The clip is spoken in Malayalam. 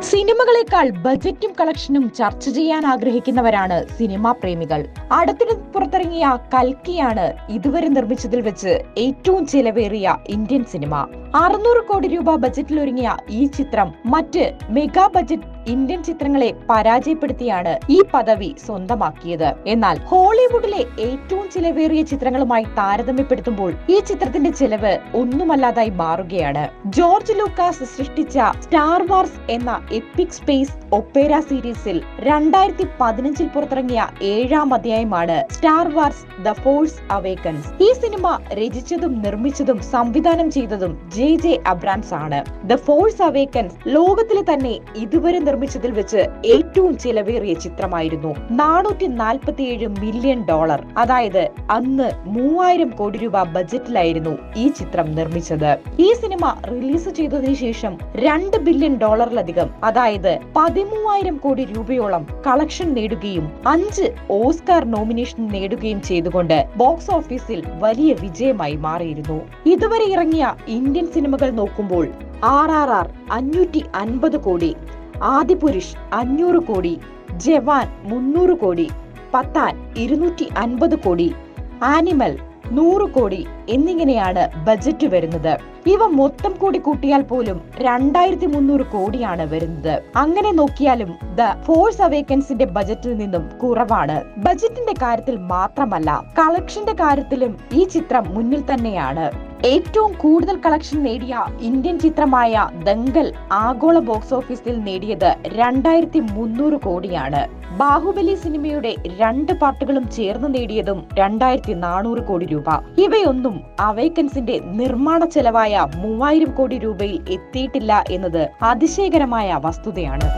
സിനിമകളെക്കാൾ ബജറ്റും കളക്ഷനും ചർച്ച ചെയ്യാൻ ആഗ്രഹിക്കുന്നവരാണ് സിനിമാ പ്രേമികൾ. അടുത്തിടെ പുറത്തിറങ്ങിയ കൽക്കിയാണ് ഇതുവരെ നിർമ്മിച്ചതിൽ വെച്ച് ഏറ്റവും ചെലവേറിയ ഇന്ത്യൻ സിനിമ. അറുന്നൂറ് കോടി രൂപ ബജറ്റിൽ ഒരുങ്ങിയ ഈ ചിത്രം മറ്റ് മെഗാ ബജറ്റ് ഇന്ത്യൻ ചിത്രങ്ങളെ പരാജയപ്പെടുത്തിയാണ് ഈ പദവി സ്വന്തമാക്കിയത്. എന്നാൽ ഹോളിവുഡിലെ ഏറ്റവും ചിലവേറിയ ചിത്രങ്ങളുമായി താരതമ്യപ്പെടുത്തുമ്പോൾ ഈ ചിത്രത്തിന്റെ ചിലവ് ഒന്നുമല്ലാതായി മാറുകയാണ്. ജോർജ് ലൂക്കാസ് സൃഷ്ടിച്ച സ്റ്റാർ വാർസ് എന്ന എപ്പിക് സ്പേസ് ഒപ്പേര സീരീസിൽ രണ്ടായിരത്തി പതിനഞ്ചിൽ പുറത്തിറങ്ങിയ ഏഴാം അധ്യായമാണ് star wars the force awakens. ഈ സിനിമ രചിച്ചതും നിർമ്മിച്ചതും സംവിധാനം ചെയ്തതും ജെ ജെ അബ്രാംസ് ആണ്. ദ ഫോഴ്സ് അവേക്കൻസ് ലോകത്തിലെ തന്നെ ഇതുവരെ നിർമ്മിച്ചതിൽ വെച്ച് ഏറ്റവും ചിലവേറിയ ചിത്രമായിരുന്നു. നാനൂറ്റി നാൽപ്പത്തിയേഴ് മില്യൺ ഡോളർ. അതായത് അന്ന് മൂവായിരം കോടി രൂപ ബജറ്റിലായിരുന്നു ഈ ചിത്രം നിർമ്മിച്ചത്. ഈ സിനിമ റിലീസ് ചെയ്തതിനു ശേഷം രണ്ട് ബില്യൺ ഡോളറിലധികം അതായത് പതിമൂവായിരം കോടി രൂപയോളം കളക്ഷൻ നേടുകയും അഞ്ച് ഓസ്കാർ നോമിനേഷൻ നേടുകയും ചെയ്തുകൊണ്ട് ബോക്സ് ഓഫീസിൽ വലിയ വിജയമായി മാറിയിരുന്നു. ഇതുവരെ ഇറങ്ങിയ ഇന്ത്യൻ സിനിമകൾ നോക്കുമ്പോൾ ആർ ആർ ആർ അഞ്ഞൂറ്റി അൻപത് കോടി ആദിപുരുഷ് അഞ്ഞൂറ് കോടി ജവാൻ മുന്നൂറ് കോടി പത്താൻ ഇരുന്നൂറ്റി അൻപത് കോടി ആനിമൽ നൂറ് കോടി എന്നിങ്ങനെയാണ് ബജറ്റ് വരുന്നത്. ഇവ മൊത്തം കൂടി കൂട്ടിയാൽ പോലും രണ്ടായിരത്തി മുന്നൂറ് കോടിയാണ് വരുന്നത്. അങ്ങനെ നോക്കിയാലും ദ ഫോഴ്സ് അവേക്കൻസിന്റെ ബജറ്റിൽ നിന്നും കുറവാണ്. ബജറ്റിന്റെ കാര്യത്തിൽ മാത്രമല്ല കളക്ഷന്റെ കാര്യത്തിലും ഈ ചിത്രം മുന്നിൽ തന്നെയാണ്. ഏറ്റവും കൂടുതൽ കളക്ഷൻ നേടിയ ഇന്ത്യൻ ചിത്രമായ ദങ്കൽ ആഗോള ബോക്സ് ഓഫീസിൽ നേടിയത് രണ്ടായിരത്തി മുന്നൂറ് കോടിയാണ്. ബാഹുബലി സിനിമയുടെ രണ്ട് പാർട്ടുകളും ചേർന്ന് നേടിയതും രണ്ടായിരത്തി നാനൂറ് കോടി രൂപ. ഇവയൊന്നും അവേക്കൻസിന്റെ നിർമ്മാണ ചെലവായ മൂവായിരം കോടി രൂപയിൽ എത്തിയിട്ടില്ല എന്നത് അതിശയകരമായ വസ്തുതയാണ്.